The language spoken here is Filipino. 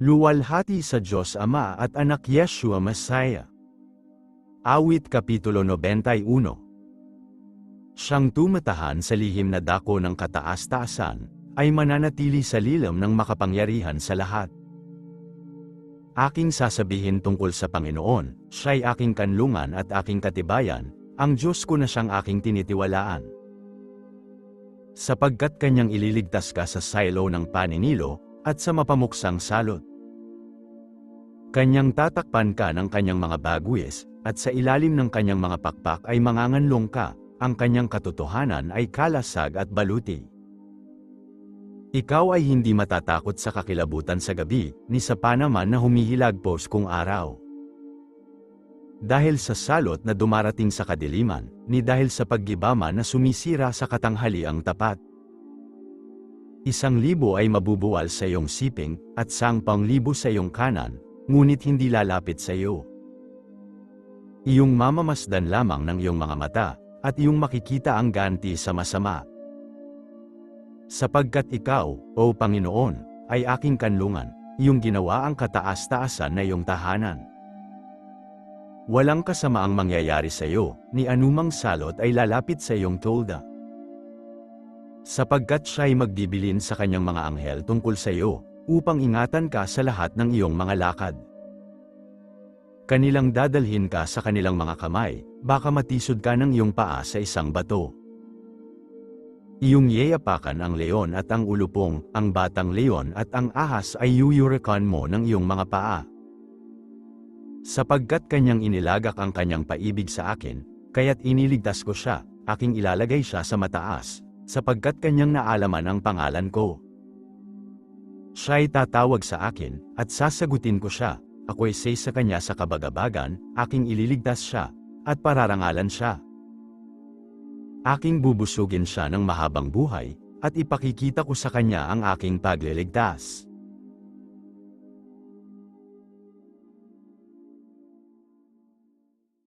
Luwalhati sa Diyos Ama at Anak Yeshua Messiah. Awit Kapitulo 91 Siyang tumatahan sa lihim na dako ng kataas-taasan, ay mananatili sa lilam ng makapangyarihan sa lahat. Aking sasabihin tungkol sa Panginoon, siya'y aking kanlungan at aking katibayan, ang Diyos ko na siyang aking tinitiwalaan. Sapagkat kanyang ililigtas ka sa silo ng paninilo, at sa mapamuksang salot. Kanyang tatakpan ka ng kanyang mga bagwis, at sa ilalim ng kanyang mga pakpak ay manganganlong ka, ang kanyang katotohanan ay kalasag at baluti. Ikaw ay hindi matatakot sa kakilabutan sa gabi, ni sa panaman na humihilagpos kung araw. Dahil sa salot na dumarating sa kadiliman, ni dahil sa paggibama na sumisira sa katanghali ang tapat. Isang libo ay mabubuwal sa iyong siping, at sang panglibo sa iyong kanan, ngunit hindi lalapit sa iyo. Iyong mamamasdan lamang ng iyong mga mata, at iyong makikita ang ganti sa masama. Sapagkat ikaw, O Panginoon, ay aking kanlungan, iyong ginawa ang kataas-taasan na iyong tahanan. Walang kasamaang mangyayari sa iyo, ni anumang salot ay lalapit sa iyong tolda sapagkat siya ay magbibilin sa kanyang mga anghel tungkol sa iyo, upang ingatan ka sa lahat ng iyong mga lakad. Kanilang dadalhin ka sa kanilang mga kamay, baka matisod ka ng iyong paa sa isang bato. Iyong yeyapakan ang leon at ang ulupong, ang batang leon at ang ahas ay yuyurikan mo ng iyong mga paa. Sapagkat kanyang inilagak ang kanyang paibig sa akin, kaya't iniligtas ko siya, aking ilalagay siya sa mataas, sapagkat kanyang naalaman ang pangalan ko. Siya'y tatawag sa akin, at sasagutin ko siya, ako'y say sa kanya sa kabagabagan, aking ililigtas siya, at pararangalan siya. Aking bubusugin siya ng mahabang buhay, at ipakikita ko sa kanya ang aking pagliligtas.